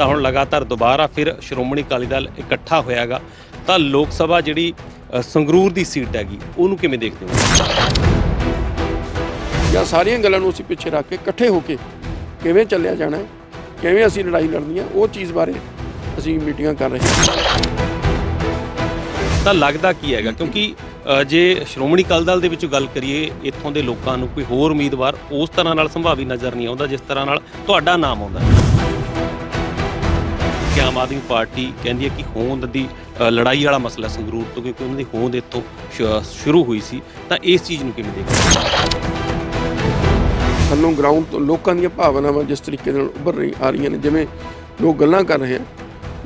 ਤਾਂ ਹੁਣ ਲਗਾਤਾਰ ਦੁਬਾਰਾ ਫਿਰ ਸ਼੍ਰੋਮਣੀ ਅਕਾਲੀ ਦਲ ਇਕੱਠਾ ਹੋਇਆਗਾ ਤਾਂ ਲੋਕ ਸਭਾ ਜਿਹੜੀ ਸੰਗਰੂਰ ਦੀ ਸੀਟ ਹੈਗੀ ਉਹਨੂੰ ਕਿਵੇਂ ਦੇਖਦੇ ਹੋ? ਜਾਂ ਸਾਰੀਆਂ ਗੱਲਾਂ ਨੂੰ ਅਸੀਂ ਪਿੱਛੇ ਰੱਖ ਕੇ ਇਕੱਠੇ ਹੋ ਕੇ ਕਿਵੇਂ ਚੱਲਿਆ ਜਾਣਾ ਕਿਵੇਂ ਅਸੀਂ ਲੜਾਈ ਲੜਨੀ ਹੈ ਉਹ ਚੀਜ਼ ਬਾਰੇ ਅਸੀਂ ਮੀਟਿੰਗਾਂ ਕਰ ਰਹੇ ਹਾਂ। ਤਾਂ ਲੱਗਦਾ ਕੀ ਹੈਗਾ? ਕਿਉਂਕਿ ਜੇ ਸ਼੍ਰੋਮਣੀ ਅਕਾਲੀ ਦਲ ਦੇ ਵਿੱਚ ਗੱਲ ਕਰੀਏ ਇੱਥੋਂ ਦੇ ਲੋਕਾਂ ਨੂੰ ਕੋਈ ਹੋਰ ਉਮੀਦਵਾਰ ਉਸ ਤਰ੍ਹਾਂ ਨਾਲ ਸੰਭਾਵੀ ਨਜ਼ਰ ਨਹੀਂ ਆਉਂਦਾ ਜਿਸ ਤਰ੍ਹਾਂ ਨਾਲ ਤੁਹਾਡਾ ਨਾਮ ਆਉਂਦਾ। ਹੈ ਕਿ ਆਮ ਆਦਮੀ ਪਾਰਟੀ ਕਹਿੰਦੀ ਹੈ ਕਿ ਹੋਂਦ ਦੀ ਲੜਾਈ ਵਾਲਾ ਮਸਲਾ ਸੰਗਰੂਰ ਤੋਂ, ਕਿਉਂਕਿ ਉਹਨਾਂ ਦੀ ਹੋਂਦ ਇੱਥੋਂ ਸ਼- ਸ਼ੁਰੂ ਹੋਈ ਸੀ, ਤਾਂ ਇਸ ਚੀਜ਼ ਨੂੰ ਕਿਵੇਂ ਦੇਖਦੇ ਸਾਨੂੰ ਗਰਾਊਂਡ ਤੋਂ ਲੋਕਾਂ ਦੀਆਂ ਭਾਵਨਾਵਾਂ ਜਿਸ ਤਰੀਕੇ ਨਾਲ ਉੱਭਰ ਰਹੀ, ਆ ਰਹੀਆਂ ਨੇ, ਜਿਵੇਂ ਲੋਕ ਗੱਲਾਂ ਕਰ ਰਹੇ ਆ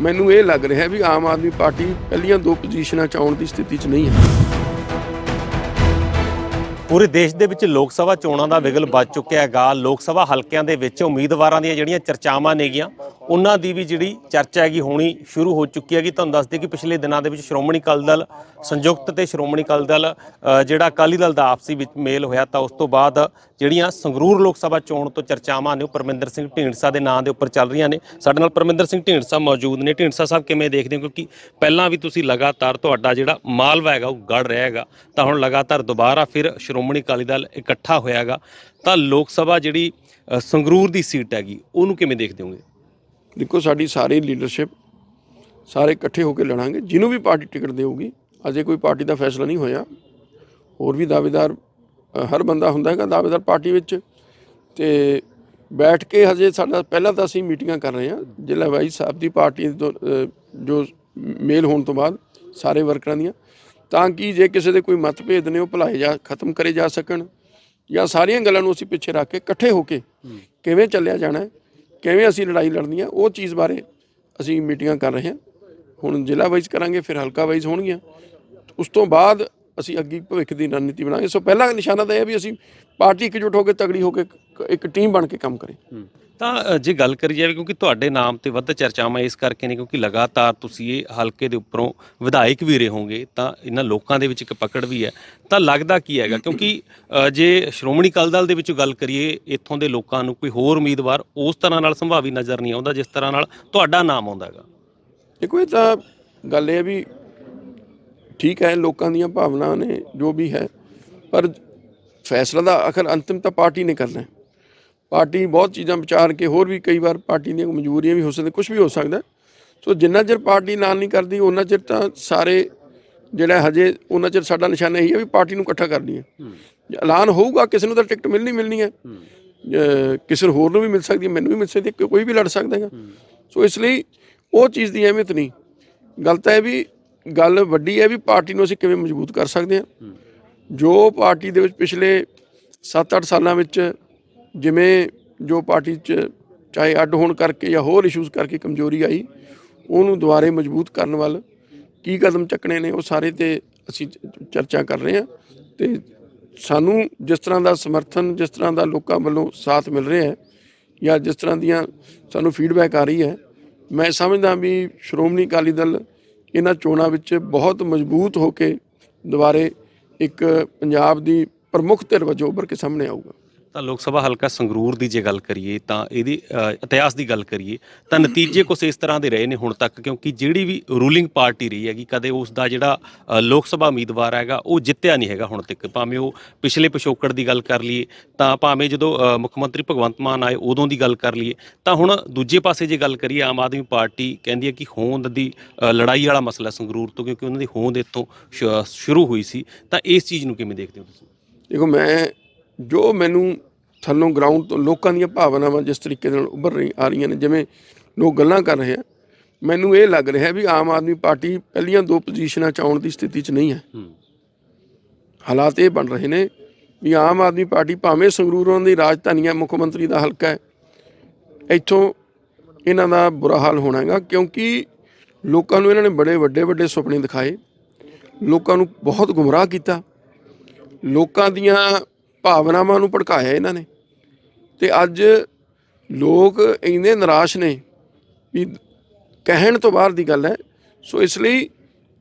ਮੈਨੂੰ ਇਹ ਲੱਗ ਰਿਹਾ ਵੀ ਆਮ ਆਦਮੀ ਪਾਰਟੀ ਪਹਿਲੀਆਂ ਦੋ ਪੋਜੀਸ਼ਨਾਂ 'ਚ ਆਉਣ ਦੀ ਸਥਿਤੀ 'ਚ ਨਹੀਂ ਹੈ। ਪੂਰੇ ਦੇਸ਼ ਦੇ ਵਿੱਚ ਲੋਕ ਸਭਾ ਚੋਣਾਂ ਦਾ ਵਿਗਲ ਵੱਜ ਚੁੱਕਿਆ ਹੈਗਾ। ਲੋਕ ਸਭਾ ਹਲਕਿਆਂ ਦੇ ਵਿੱਚ ਉਮੀਦਵਾਰਾਂ ਦੀਆਂ ਜਿਹੜੀਆਂ ਚਰਚਾਵਾਂ ਨੇਗੀਆਂ, ਉਹਨਾਂ ਦੀ ਵੀ ਜਿਹੜੀ ਚਰਚਾ ਹੈਗੀ ਹੋਣੀ ਸ਼ੁਰੂ ਹੋ ਚੁੱਕੀ ਹੈਗੀ। ਤੁਹਾਨੂੰ ਦੱਸ ਦਈਏ ਕਿ ਪਿਛਲੇ ਦਿਨਾਂ ਦੇ ਵਿੱਚ ਸ਼੍ਰੋਮਣੀ ਅਕਾਲੀ ਦਲ ਸੰਯੁਕਤ ਤੇ ਸ਼੍ਰੋਮਣੀ ਅਕਾਲੀ ਦਲ ਜਿਹੜਾ ਅਕਾਲੀ ਦਲ ਦਾ ਆਪਸੀ ਵਿੱਚ ਮੇਲ ਹੋਇਆ ਤਾਂ ਉਸ ਤੋਂ ਬਾਅਦ ਜਿਹੜੀਆਂ ਸੰਗਰੂਰ ਲੋਕ ਸਭਾ ਚੋਣ ਤੋਂ ਚਰਚਾਵਾਂ ਨੇ ਉਹ ਪਰਮਿੰਦਰ ਸਿੰਘ ਢੀਂਡਸਾ ਦੇ ਨਾਂ ਦੇ ਉੱਪਰ ਚੱਲ ਰਹੀਆਂ ਨੇ। ਸਾਡੇ ਨਾਲ ਪਰਮਿੰਦਰ ਸਿੰਘ ਢੀਂਡਸਾ ਮੌਜੂਦ ਨੇ। ਢੀਂਡਸਾ ਸਾਹਿਬ, ਕਿਵੇਂ ਦੇਖਦੇ ਹੋ? ਕਿਉਂਕਿ ਪਹਿਲਾਂ ਵੀ ਤੁਸੀਂ ਲਗਾਤਾਰ ਤੁਹਾਡਾ ਜਿਹੜਾ ਮਾਲਵਾ ਹੈਗਾ, ਉਹ ਗੜ ਰਿਹਾ ਹੈਗਾ। ਤਾਂ ਹੁਣ ਲਗਾਤਾਰ ਦੁਬਾਰਾ ਫਿਰ ਸ਼੍ਰੋਮਣੀ ਸ਼੍ਰੋਮਣੀ ਅਕਾਲੀ ਦਲ ਇਕੱਠਾ ਹੋਇਆਗਾ ਤਾਂ ਲੋਕ ਸਭਾ ਜਿਹੜੀ ਅ, ਸੰਗਰੂਰ ਦੀ ਸੀਟ ਹੈਗੀ ਉਹਨੂੰ ਕਿਵੇਂ ਦੇਖਦੇ ਹੋਗੇ? ਦੇਖੋ ਸਾਡੀ ਸਾਰੀ ਲੀਡਰਸ਼ਿਪ ਸਾਰੇ ਇਕੱਠੇ ਹੋ ਕੇ ਲੜਾਂਗੇ। ਜਿਹਨੂੰ ਵੀ ਪਾਰਟੀ ਟਿਕਟ ਦੇਊਗੀ ਅਜੇ ਕੋਈ ਪਾਰਟੀ ਦਾ ਫੈਸਲਾ ਨਹੀਂ ਹੋਇਆ। ਹੋਰ ਵੀ ਦਾਅਵੇਦਾਰ ਅ, ਹਰ ਬੰਦਾ ਹੁੰਦਾ ਹੈਗਾ ਦਾਅਵੇਦਾਰ ਪਾਰਟੀ ਵਿੱਚ। ਤੇ ਬੈਠ ਕੇ ਹਜੇ ਸਾਡਾ ਪਹਿਲਾਂ ਤਾਂ ਅਸੀਂ ਮੀਟਿੰਗਾਂ ਕਰ ਰਹੇ ਹਾਂ। ਜ਼ਿਲ੍ਹਾ ਵਾਈ ਸਾਹਿਬ ਦੀ ਪਾਰਟੀ ਤੋਂ, ਅ, ਜੋ ਮੇਲ ਹੋਣ ਤੋਂ ਬਾਅਦ ਸਾਰੇ ਵਰਕਰਾਂ ਦੀਆਂ। ਤਾਂ ਕਿ ਜੇ ਕਿਸੇ ਦੇ ਕੋਈ ਮਤਭੇਦ ਨੇ ਉਹ ਭੁਲਾਏ ਜਾ ਖਤਮ ਕਰੇ ਜਾ ਸਕਣ? ਜਾਂ ਸਾਰੀਆਂ ਗੱਲਾਂ ਨੂੰ ਅਸੀਂ ਪਿੱਛੇ ਰੱਖ ਕੇ ਇਕੱਠੇ ਹੋ ਕੇ ਕਿਵੇਂ ਚੱਲਿਆ ਜਾਣਾ ਕਿਵੇਂ ਅਸੀਂ ਲੜਾਈ ਲੜਨੀ ਹੈ? ਉਹ ਚੀਜ਼ ਬਾਰੇ ਅਸੀਂ ਮੀਟਿੰਗਾਂ ਕਰ ਰਹੇ ਹਾਂ। ਹੁਣ ਜ਼ਿਲ੍ਹਾ ਵਾਈਜ਼ ਕਰਾਂਗੇ ਫਿਰ ਹਲਕਾ ਵਾਈਜ਼ ਹੋਣਗੀਆਂ। ਉਸ ਤੋਂ ਬਾਅਦ ਅਸੀਂ ਅੱਗੇ ਭਵਿੱਖ ਦੀ ਰਣਨੀਤੀ ਬਣਾਵਾਂਗੇ ਸੋ ਪਹਿਲਾ ਨਿਸ਼ਾਨਾ ਤਾਂ ਇਹ ਹੈ ਵੀ ਅਸੀਂ ਪਾਰਟੀ ਇਕਜੁੱਟ ਹੋ ਕੇ ਤਗੜੀ ਹੋ ਕੇ ਇੱਕ- ਟੀਮ ਬਣ ਕੇ ਕੰਮ ਕਰੇ। ਤਾਂ ਜੇ ਗੱਲ ਕਰੀ ਜਾਵੇ ਕਿਉਂਕਿ ਤੁਹਾਡੇ ਨਾਮ ਤੇ ਵੱਧ ਚਰਚਾਵਾਂ ਇਸ ਕਰਕੇ ਨੇ ਕਿਉਂਕਿ ਲਗਾਤਾਰ ਤੁਸੀਂ ਇਹ ਹਲਕੇ ਦੇ ਉੱਪਰੋਂ ਵਿਧਾਇਕ ਵੀ ਰਹੇ ਹੋਗੇ ਤਾਂ ਇਹਨਾਂ ਲੋਕਾਂ ਦੇ ਵਿੱਚ ਇੱਕ ਪਕੜ ਵੀ ਹੈ। ਤਾਂ ਲੱਗਦਾ ਕੀ ਹੈਗਾ? ਕਿਉਂਕਿ ਜੇ ਸ਼੍ਰੋਮਣੀ ਅਕਾਲੀ ਦਲ ਦੇ ਵਿੱਚ ਗੱਲ ਕਰੀਏ ਇੱਥੋਂ ਦੇ ਲੋਕਾਂ ਨੂੰ ਕੋਈ ਹੋਰ ਉਮੀਦਵਾਰ ਉਸ ਤਰ੍ਹਾਂ ਨਾਲ ਸੰਭਾਵੀ ਨਜ਼ਰ ਨਹੀਂ ਆਉਂਦਾ ਜਿਸ ਤਰ੍ਹਾਂ ਨਾਲ ਤੁਹਾਡਾ ਨਾਮ ਆਉਂਦਾ ਹੈਗਾ। ਦੇਖੋ ਇਹ ਤਾਂ ਗੱਲ ਇਹ ਹੈ ਵੀ ਠੀਕ ਹੈ ਲੋਕਾਂ ਦੀਆਂ ਭਾਵਨਾਵਾਂ ਨੇ ਜੋ ਵੀ ਹੈ ਪਰ ਫੈਸਲਾ ਦਾ ਆਖਰ ਅੰਤਿਮ ਤਾਂ ਪਾਰਟੀ ਨੇ ਕਰਨਾ ਹੈ। ਪਾਰਟੀ ਬਹੁਤ ਚੀਜ਼ਾਂ ਵਿਚਾਰ ਕੇ ਹੋਰ ਵੀ ਕਈ ਵਾਰ ਪਾਰਟੀ ਦੀਆਂ ਮਜਬੂਰੀਆਂ ਵੀ ਹੋ ਸਕਦੀਆਂ ਕੁਝ ਵੀ ਹੋ ਸਕਦਾ। ਸੋ ਜਿੰਨਾ ਚਿਰ ਪਾਰਟੀ ਨਾਲ ਨਹੀਂ ਕਰਦੀ ਉਹਨਾਂ ਚਿਰ ਤਾਂ ਸਾਰੇ ਜਿਹੜਾ ਹਜੇ ਉਹਨਾਂ ਚਿਰ ਸਾਡਾ ਨਿਸ਼ਾਨਾ ਇਹੀ ਹੈ ਵੀ ਪਾਰਟੀ ਨੂੰ ਇਕੱਠਾ ਕਰਨੀ ਹੈ। ਐਲਾਨ ਹੋਊਗਾ ਕਿਸੇ ਨੂੰ ਤਾਂ ਟਿਕਟ ਮਿਲਣੀ ਮਿਲਣੀ ਹੈ। ਕਿਸੇ ਹੋਰ ਨੂੰ ਵੀ ਮਿਲ ਸਕਦੀ ਹੈ ਮੈਨੂੰ ਵੀ ਮਿਲ ਸਕਦੀ ਹੈ ਕੋਈ ਵੀ ਲੜ ਸਕਦਾ ਹੈਗਾ। ਸੋ ਇਸ ਲਈ ਉਹ ਚੀਜ਼ ਦੀ ਅਹਿਮੀਅਤ ਨਹੀਂ। ਗੱਲ ਤਾਂ ਇਹ ਵੀ ਗੱਲ ਵੱਡੀ ਹੈ ਵੀ ਪਾਰਟੀ ਨੂੰ ਅਸੀਂ ਕਿਵੇਂ ਮਜ਼ਬੂਤ ਕਰ ਸਕਦੇ ਹਾਂ। ਜੋ ਪਾਰਟੀ ਦੇ ਵਿੱਚ ਪਿਛਲੇ 7-8 ਸਾਲਾਂ ਵਿੱਚ ਜਿਵੇਂ ਜੋ ਪਾਰਟੀ 'ਚ ਚਾਹੇ ਅੱਡ ਹੋਣ ਕਰਕੇ ਜਾਂ ਹੋਰ ਇਸ਼ੂਜ਼ ਕਰਕੇ ਕਮਜ਼ੋਰੀ ਆਈ, ਉਹਨੂੰ ਦੁਬਾਰੇ ਮਜ਼ਬੂਤ ਕਰਨ ਵੱਲ ਕੀ ਕਦਮ ਚੱਕਣੇ ਨੇ, ਉਹ ਸਾਰੇ ਤੇ ਅਸੀਂ ਚਰਚਾ ਕਰ ਰਹੇ ਹਾਂ ਤੇ ਸਾਨੂੰ ਜਿਸ ਤਰ੍ਹਾਂ ਦਾ ਸਮਰਥਨ, ਜਿਸ ਤਰ੍ਹਾਂ ਦਾ ਲੋਕਾਂ ਵੱਲੋਂ ਸਾਥ ਮਿਲ ਰਿਹਾ ਹੈ ਜਾਂ ਜਿਸ ਤਰ੍ਹਾਂ ਦੀਆਂ ਸਾਨੂੰ ਫੀਡਬੈਕ ਆ ਰਹੀ ਹੈ, ਮੈਂ ਸਮਝਦਾ ਵੀ ਸ਼੍ਰੋਮਣੀ ਅਕਾਲੀ ਦਲ ਇਹਨਾਂ ਚੋਣਾਂ ਵਿੱਚ ਬਹੁਤ ਮਜ਼ਬੂਤ ਹੋ ਕੇ ਦੁਬਾਰੇ ਇੱਕ ਪੰਜਾਬ ਦੀ ਪ੍ਰਮੁੱਖ ਧਿਰ ਵਜੋਂ ਉੱਭਰ ਕੇ ਸਾਹਮਣੇ ਆਊਗਾ। ਤਾਂ ਲੋਕ ਸਭਾ ਹਲਕਾ ਸੰਗਰੂਰ ਦੀ ਜੇ ਗੱਲ ਕਰੀਏ ਤਾਂ ਇਹਦੀ ਇਤਿਹਾਸ ਦੀ ਗੱਲ ਕਰੀਏ ਤਾਂ ਨਤੀਜੇ ਕੁਛ ਇਸ ਤਰ੍ਹਾਂ ਦੇ ਰਹੇ ਨੇ ਹੁਣ ਤੱਕ ਕਿਉਂਕਿ ਜਿਹੜੀ ਵੀ ਰੂਲਿੰਗ ਪਾਰਟੀ ਰਹੀ ਹੈਗੀ, ਕਦੇ ਉਸ ਦਾ ਜਿਹੜਾ ਲੋਕ ਸਭਾ ਉਮੀਦਵਾਰ ਹੈਗਾ ਉਹ ਜਿੱਤਿਆ ਨਹੀਂ ਹੈਗਾ ਹੁਣ ਤੱਕ। ਭਾਵੇਂ ਉਹ ਪਿਛਲੇ ਪਿਛੋਕੜ ਦੀ ਗੱਲ ਕਰ ਲਈਏ ਤਾਂ ਭਾਵੇਂ ਜਦੋਂ ਮੁੱਖ ਮੰਤਰੀ ਭਗਵੰਤ ਮਾਨ ਆਏ ਉਦੋਂ ਦੀ ਗੱਲ ਕਰ ਲਈਏ ਤਾਂ ਹੁਣ ਦੂਜੇ ਪਾਸੇ ਜੇ ਗੱਲ ਕਰੀਏ ਆਮ ਆਦਮੀ ਪਾਰਟੀ ਕਹਿੰਦੀ ਹੈ ਕਿ ਹੋਂਦ ਦੀ ਲੜਾਈ ਵਾਲਾ ਮਸਲਾ ਸੰਗਰੂਰ ਤੋਂ ਕਿਉਂਕਿ ਉਹਨਾਂ ਦੀ ਹੋਂਦ ਇੱਥੋਂ ਸ਼- ਸ਼ੁਰੂ ਹੋਈ ਸੀ ਤਾਂ ਇਸ ਚੀਜ਼ ਨੂੰ ਕਿਵੇਂ ਦੇਖਦੇ ਹੋ ਤੁਸੀਂ? ਦੇਖੋ ਮੈਂ ਜੋ ਮੈਨੂੰ ਥੱਲੋਂ ਗਰਾਊਂਡ ਤੋਂ ਲੋਕਾਂ ਦੀਆਂ ਭਾਵਨਾਵਾਂ ਜਿਸ ਤਰੀਕੇ ਨਾਲ ਉੱਭਰ ਰਹੀ ਆ ਰਹੀਆਂ ਨੇ ਜਿਵੇਂ ਲੋਕ ਗੱਲਾਂ ਕਰ ਰਹੇ ਆ ਮੈਨੂੰ ਇਹ ਲੱਗ ਰਿਹਾ ਵੀ ਆਮ ਆਦਮੀ ਪਾਰਟੀ ਪਹਿਲੀਆਂ ਦੋ ਪੋਜੀਸ਼ਨਾਂ 'ਚ ਆਉਣ ਦੀ ਸਥਿਤੀ 'ਚ ਨਹੀਂ ਹੈ। ਹਾਲਾਤ ਇਹ ਬਣ ਰਹੇ ਨੇ ਵੀ ਆਮ ਆਦਮੀ ਪਾਰਟੀ ਭਾਵੇਂ ਸੰਗਰੂਰਾਂ ਦੀ ਰਾਜਧਾਨੀ ਹੈ ਮੁੱਖ ਮੰਤਰੀ ਦਾ ਹਲਕਾ ਹੈ ਇੱਥੋਂ ਇਹਨਾਂ ਦਾ ਬੁਰਾ ਹਾਲ ਹੋਣਾ ਹੈਗਾ ਕਿਉਂਕਿ ਲੋਕਾਂ ਨੂੰ ਇਹਨਾਂ ਨੇ ਬੜੇ ਵੱਡੇ ਵੱਡੇ ਸੁਪਨੇ ਦਿਖਾਏ ਲੋਕਾਂ ਨੂੰ ਬਹੁਤ ਗੁੰਮਰਾਹ ਕੀਤਾ ਲੋਕਾਂ ਦੀਆਂ ਭਾਵਨਾਵਾਂ ਨੂੰ ਭੜਕਾਇਆ ਇਹਨਾਂ ਨੇ। ਤੇ ਅੱਜ ਲੋਕ ਇੰਨੇ ਨਿਰਾਸ਼ ਨੇ ਵੀ ਕਹਿਣ ਤੋਂ ਬਾਹਰ ਦੀ ਗੱਲ ਹੈ। ਸੋ ਇਸ ਲਈ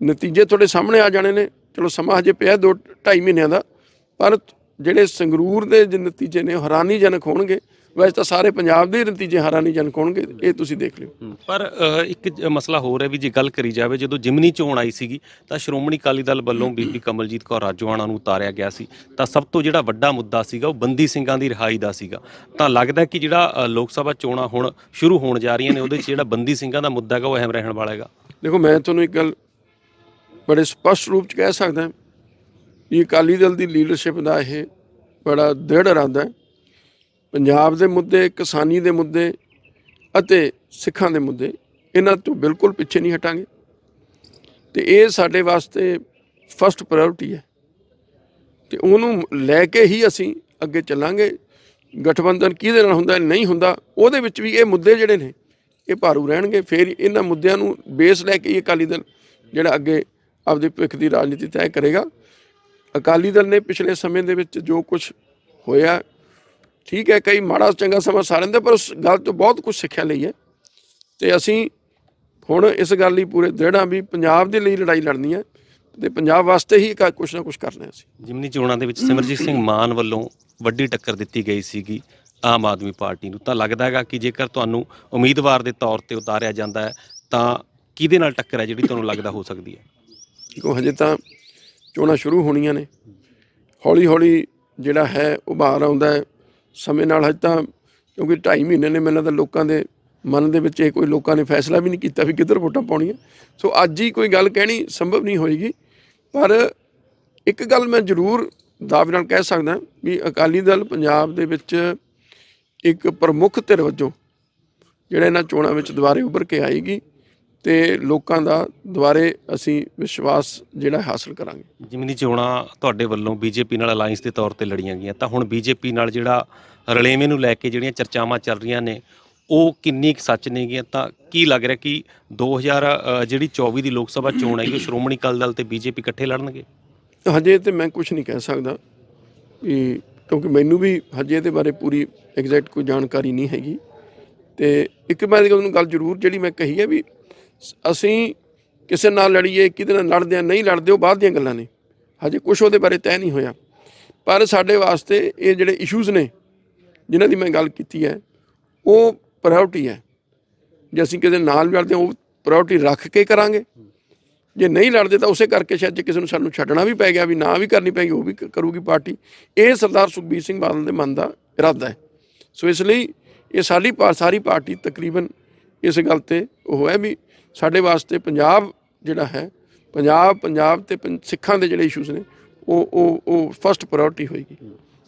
ਨਤੀਜੇ ਤੁਹਾਡੇ ਸਾਹਮਣੇ ਆ ਜਾਣੇ ਨੇ। ਚਲੋ ਸਮਾਂ ਹਜੇ ਪਿਆ ਦੋ ਢਾਈ ਮਹੀਨਿਆਂ ਦਾ, ਪਰ ਜਿਹੜੇ ਸੰਗਰੂਰ ਦੇ ਜੇ ਨਤੀਜੇ ਨੇ ਹੈਰਾਨੀਜਨਕ ਹੋਣਗੇ। ਵੈਸੇ ਤਾਂ ਸਾਰੇ ਪੰਜਾਬ ਦੇ ਨਤੀਜੇ ਹਾਰਾਂ ਨਹੀਂ ਜਨਕ ਹੋਣਗੇ ਇਹ ਤੁਸੀਂ ਦੇਖ ਲਿਓ। ਪਰ ਇੱਕ ਮਸਲਾ ਹੋਰ ਹੈ ਵੀ ਜੇ ਗੱਲ ਕਰੀ ਜਾਵੇ ਜਦੋਂ ਜਿਮਨੀ ਚੋਣ ਆਈ ਸੀਗੀ ਤਾਂ ਸ਼੍ਰੋਮਣੀ ਅਕਾਲੀ ਦਲ ਵੱਲੋਂ ਬੀਬੀ ਕਮਲਜੀਤ ਕੌਰ ਰਾਜੋਆਣਾ ਨੂੰ ਉਤਾਰਿਆ ਗਿਆ ਸੀ। ਤਾਂ ਸਭ ਤੋਂ ਜਿਹੜਾ ਵੱਡਾ ਮੁੱਦਾ ਸੀਗਾ ਉਹ ਬੰਦੀ ਸਿੰਘਾਂ ਦੀ ਰਿਹਾਈ ਦਾ ਸੀਗਾ। ਤਾਂ ਲੱਗਦਾ ਕਿ ਜਿਹੜਾ ਲੋਕ ਸਭਾ ਚੋਣਾਂ ਹੁਣ ਸ਼ੁਰੂ ਹੋਣ ਜਾ ਰਹੀਆਂ ਨੇ ਉਹਦੇ 'ਚ ਜਿਹੜਾ ਬੰਦੀ ਸਿੰਘਾਂ ਦਾ ਮੁੱਦਾ ਹੈਗਾ ਉਹ ਅਹਿਮ ਰਹਿਣ ਵਾਲਾ ਹੈਗਾ। ਦੇਖੋ ਮੈਂ ਤੁਹਾਨੂੰ ਇੱਕ ਗੱਲ ਬੜੇ ਸਪਸ਼ਟ ਰੂਪ ਚ ਕਹਿ ਸਕਦਾ। ਕਿ ਅਕਾਲੀ ਦਲ ਦੀ ਲੀਡਰਸ਼ਿਪ ਦਾ ਇਹ ਬੜਾ ਦ੍ਰਿੜ ਇਰਾਦਾ ਹੈ। ਪੰਜਾਬ ਦੇ ਮੁੱਦੇ, ਕਿਸਾਨੀ ਦੇ ਮੁੱਦੇ ਅਤੇ ਸਿੱਖਾਂ ਦੇ ਮੁੱਦੇ, ਇਹਨਾਂ ਤੋਂ ਬਿਲਕੁਲ ਪਿੱਛੇ ਨਹੀਂ ਹਟਾਂਗੇ। ਤੇ ਇਹ ਸਾਡੇ ਵਾਸਤੇ ਫਸਟ ਪ੍ਰਾਇੋਰਟੀ ਹੈ। ਤੇ ਉਹਨੂੰ ਲੈ ਕੇ ਹੀ ਅਸੀਂ ਅੱਗੇ ਚੱਲਾਂਗੇ। ਗਠਬੰਧਨ ਕਿਹਦੇ ਨਾਲ ਹੁੰਦਾ, ਨਹੀਂ ਹੁੰਦਾ, ਉਹਦੇ ਵਿੱਚ ਵੀ ਇਹ ਮੁੱਦੇ ਜਿਹੜੇ ਨੇ, ਇਹ ਭਾਰੂ ਰਹਿਣਗੇ। ਫਿਰ ਇਹਨਾਂ ਮੁੱਦਿਆਂ ਨੂੰ ਬੇਸ ਲੈ ਕੇ ਹੀ ਅਕਾਲੀ ਦਲ ਜਿਹੜਾ ਅੱਗੇ ਆਪਦੇ ਭਵਿੱਖ ਦੀ ਰਾਜਨੀਤੀ ਤੈਅ ਕਰੇਗਾ। ਅਕਾਲੀ ਦਲ ਨੇ ਪਿਛਲੇ ਸਮੇਂ ਦੇ ਵਿੱਚ ਜੋ ਕੁਝ ਹੋਇਆ ਠੀਕ ਹੈ ਕਈ ਮਾੜਾ ਚੰਗਾ ਸਮਾਂ ਸਾਰਿਆਂ ਦਾ ਪਰ ਉਸ ਗੱਲ ਤੋਂ ਬਹੁਤ ਕੁਝ ਸਿੱਖਿਆ ਲਈ ਹੈ। ਤੇ ਅਸੀਂ ਹੁਣ ਇਸ ਗੱਲ ਲਈ ਪੂਰੇ ਦ੍ਰਿੜ ਵੀ ਪੰਜਾਬ ਦੇ ਲਈ ਲੜਾਈ ਲੜਨੀ ਹੈ ਤੇ ਪੰਜਾਬ ਵਾਸਤੇ ਹੀ ਕ- ਕੁਛ ਨਾ ਕੁਛ ਕਰਨਾ ਹੈ ਅਸੀਂ। ਜਿਮਨੀ ਚੋਣਾਂ ਦੇ ਵਿੱਚ ਸਿਮਰਜੀਤ ਸਿੰਘ ਮਾਨ ਵੱਲੋਂ ਵੱਡੀ ਟੱਕਰ ਦਿੱਤੀ ਗਈ ਸੀਗੀ ਆਮ ਆਦਮੀ ਪਾਰਟੀ ਨੂੰ। ਤਾਂ ਲੱਗਦਾ ਹੈਗਾ ਕਿ ਜੇਕਰ ਤੁਹਾਨੂੰ ਉਮੀਦਵਾਰ ਦੇ ਤੌਰ ਤੇ ਉਤਾਰਿਆ ਜਾਂਦਾ ਹੈ ਤਾਂ ਕਿਹਦੇ ਨਾਲ ਟੱਕਰ ਹੈ ਜਿਹੜੀ ਤੁਹਾਨੂੰ ਲੱਗਦਾ ਹੋ ਸਕਦੀ ਹੈ? ਕਿਉਂ ਹਜੇ ਤਾਂ ਚੋਣਾਂ ਸ਼ੁਰੂ ਹੋਣੀਆਂ ਨੇ। ਹੌਲੀ ਹੌਲੀ ਜਿਹੜਾ ਹੈ ਉਭਾਰ ਆਉਂਦਾ ਹੈ। ਸਮੇਂ ਨਾਲ ਹਜੇ ਤਾਂ ਕਿਉਂਕਿ 2.5 ਮਹੀਨੇ ਨੇ, ਮੈਨੂੰ ਤਾਂ ਲੋਕਾਂ ਦੇ ਮਨ ਦੇ ਵਿੱਚ ਇਹ ਕੋਈ ਲੋਕਾਂ ਨੇ ਫੈਸਲਾ ਵੀ ਨਹੀਂ ਕੀਤਾ ਵੀ ਕਿੱਧਰ ਵੋਟਾਂ ਪਾਉਣੀਆਂ। ਸੋ ਅੱਜ ਹੀ ਕੋਈ ਗੱਲ ਕਹਿਣੀ ਸੰਭਵ ਨਹੀਂ ਹੋਏਗੀ। ਪਰ ਇੱਕ ਗੱਲ ਮੈਂ ਜ਼ਰੂਰ ਦਾਅਵੇ ਨਾਲ ਕਹਿ ਸਕਦਾ ਵੀ ਅਕਾਲੀ ਦਲ ਪੰਜਾਬ ਦੇ ਵਿੱਚ ਇੱਕ ਪ੍ਰਮੁੱਖ ਧਿਰ ਵਜੋਂ ਜਿਹੜਾ ਇਹਨਾਂ ਚੋਣਾਂ ਵਿੱਚ ਦੁਬਾਰੇ ਉੱਭਰ ਕੇ ਆਏਗੀ ਤੇ ਲੋਕਾਂ ਦਾ ਦੁਬਾਰੇ ਅਸੀਂ ਵਿਸ਼ਵਾਸ ਜਿਹੜਾ ਹਾਸਲ ਕਰਾਂਗੇ। ਜਿਮਨੀ ਚੋਣਾਂ ਤੁਹਾਡੇ ਵੱਲੋਂ ਬੀਜੇਪੀ ਨਾਲ ਅਲਾਈਅੰਸ ਦੇ ਤੌਰ ਤੇ ਲੜੀਆਂ ਗਈਆਂ ਤਾਂ ਹੁਣ ਬੀਜੇਪੀ ਨਾਲ ਜਿਹੜਾ ਰਲੇਵੇਂ ਨੂੰ ਲੈ ਕੇ ਜਿਹੜੀਆਂ ਚਰਚਾਵਾਂ ਚੱਲ ਰਹੀਆਂ ਨੇ ਉਹ ਕਿੰਨੀ ਕੁ ਸੱਚ ਨੇਗੀਆਂ ਤਾਂ ਕੀ ਲੱਗ ਰਿਹਾ ਕਿ 2000 ਅ, ਜਿਹੜੀ 24 ਦੀ ਲੋਕ ਸਭਾ ਚੋਣ ਹੈਗੀ ਉਹ ਸ਼੍ਰੋਮਣੀ ਅਕਾਲੀ ਦਲ ਤੇ ਬੀਜੇਪੀ ਇਕੱਠੇ ਲੜਨਗੇ? ਹਜੇ ਤੇ ਮੈਂ ਕੁਝ ਨਹੀਂ ਕਹਿ ਸਕਦਾ ਵੀ ਕਿਉਂਕਿ ਮੈਨੂੰ ਵੀ ਹਜੇ ਇਹਦੇ ਬਾਰੇ ਪੂਰੀ ਐਗਜ਼ੈਕਟ ਕੋਈ ਜਾਣਕਾਰੀ ਨਹੀਂ ਹੈਗੀ। ਤੇ ਇੱਕ ਮੈਂ ਤੁਹਾਨੂੰ ਗੱਲ ਜ਼ਰੂਰ ਜਿਹੜੀ ਮੈਂ ਕਹੀ ਹੈ ਵੀ ਅਸੀਂ ਕਿਸੇ ਨਾਲ ਲੜੀਏ, ਕਿਹਦੇ ਨਾਲ ਲੜਦੇ ਆ ਨਹੀਂ ਲੜਦੇ, ਉਹ ਬਾਅਦ ਦੀਆਂ ਗੱਲਾਂ ਨੇ। ਹਜੇ ਕੁਝ ਉਹਦੇ ਬਾਰੇ ਤੈਅ ਨਹੀਂ ਹੋਇਆ। ਪਰ ਸਾਡੇ ਵਾਸਤੇ ਇਹ ਜਿਹੜੇ ਇਸ਼ੂਜ਼ ਨੇ, ਜਿਨ੍ਹਾਂ ਦੀ ਮੈਂ ਗੱਲ ਕੀਤੀ ਹੈ, ਉਹ ਪ੍ਰਾਇੋਰਟੀ ਹੈ। ਜੇ ਅਸੀਂ ਕਿਸੇ ਨਾਲ ਲੜਦੇ ਹਾਂ, ਉਹ ਪ੍ਰਾਇੋਰਟੀ ਰੱਖ ਕੇ ਕਰਾਂਗੇ। ਜੇ ਨਹੀਂ ਲੜਦੇ ਤਾਂ ਉਸੇ ਕਰਕੇ ਸ਼ਾਇਦ ਜੇ ਕਿਸੇ ਨੂੰ ਸਾਨੂੰ ਛੱਡਣਾ ਵੀ ਪੈ ਗਿਆ, ਵੀ ਨਾ ਵੀ ਕਰਨੀ ਪੈਗੀ ਉਹ ਵੀ ਕਰੂਗੀ ਪਾਰਟੀ। ਇਹ ਸਰਦਾਰ ਸੁਖਬੀਰ ਸਿੰਘ ਬਾਦਲ ਦੇ ਮਨ ਦਾ ਇਰਾਦਾ ਹੈ। ਸੋ ਇਸ ਲਈ ਇਹ ਸਾਡੀ ਪਾ- ਸਾਰੀ ਪਾਰਟੀ ਤਕਰੀਬਨ ਇਸ ਗੱਲ ਤੇ ਉਹ ਹੈ ਵੀ ਸਾਡੇ ਵਾਸਤੇ ਪੰਜਾਬ ਜਿਹੜਾ ਹੈ, ਪੰਜਾਬ ਪੰਜਾਬ ਤੇ ਪੰ- ਸਿੱਖਾਂ ਦੇ ਜਿਹੜੇ ਇਸ਼ੂਜ਼ ਨੇ, ਉਹ ਉਹ ਉਹ ਫਸਟ ਪ੍ਰਾਇੋਰਟੀ ਹੋਏਗੀ।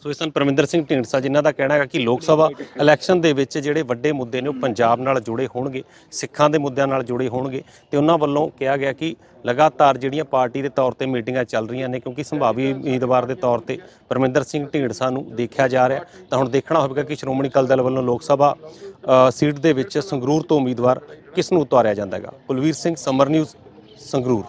ਸੋ ਇਸ ਸਨ ਪਰਮਿੰਦਰ ਸਿੰਘ ਢੀਂਡਸਾ ਜਿਨ੍ਹਾਂ ਦਾ ਕਹਿਣਾ ਹੈਗਾ ਕਿ ਲੋਕ ਸਭਾ ਇਲੈਕਸ਼ਨ ਦੇ ਵਿੱਚ ਜਿਹੜੇ ਵੱਡੇ ਮੁੱਦੇ ਨੇ ਉਹ ਪੰਜਾਬ ਨਾਲ ਜੁੜੇ ਹੋਣਗੇ, ਸਿੱਖਾਂ ਦੇ ਮੁੱਦਿਆਂ ਨਾਲ ਜੁੜੇ ਹੋਣਗੇ ਤੇ ਉਹਨਾਂ ਵੱਲੋਂ ਕਿਹਾ ਗਿਆ ਕਿ ਲਗਾਤਾਰ ਜਿਹੜੀਆਂ ਪਾਰਟੀ ਦੇ ਤੌਰ ਤੇ ਮੀਟਿੰਗਾਂ ਚੱਲ ਰਹੀਆਂ ਨੇ ਕਿਉਂਕਿ ਸੰਭਾਵੀ ਉਮੀਦਵਾਰ ਦੇ ਤੌਰ ਤੇ ਪਰਮਿੰਦਰ ਸਿੰਘ ਢੀਂਡਸਾ ਨੂੰ ਦੇਖਿਆ ਜਾ ਰਿਹਾ ਤਾਂ ਹੁਣ ਦੇਖਣਾ ਹੋਵੇਗਾ ਕਿ ਸ਼੍ਰੋਮਣੀ ਅਕਾਲੀ ਦਲ ਵੱਲੋਂ ਲੋਕ ਸਭਾ ਸੀਟ ਦੇ ਵਿੱਚ ਸੰਗਰੂਰ ਤੋਂ ਉਮੀਦਵਾਰ ਕਿਸ ਨੂੰ ਉਤਾਰਿਆ ਜਾਂਦਾ ਹੈਗਾ। ਕੁਲਵੀਰ ਸਿੰਘ, ਸਮਰ ਨਿਊਜ਼, ਸੰਗਰੂਰ।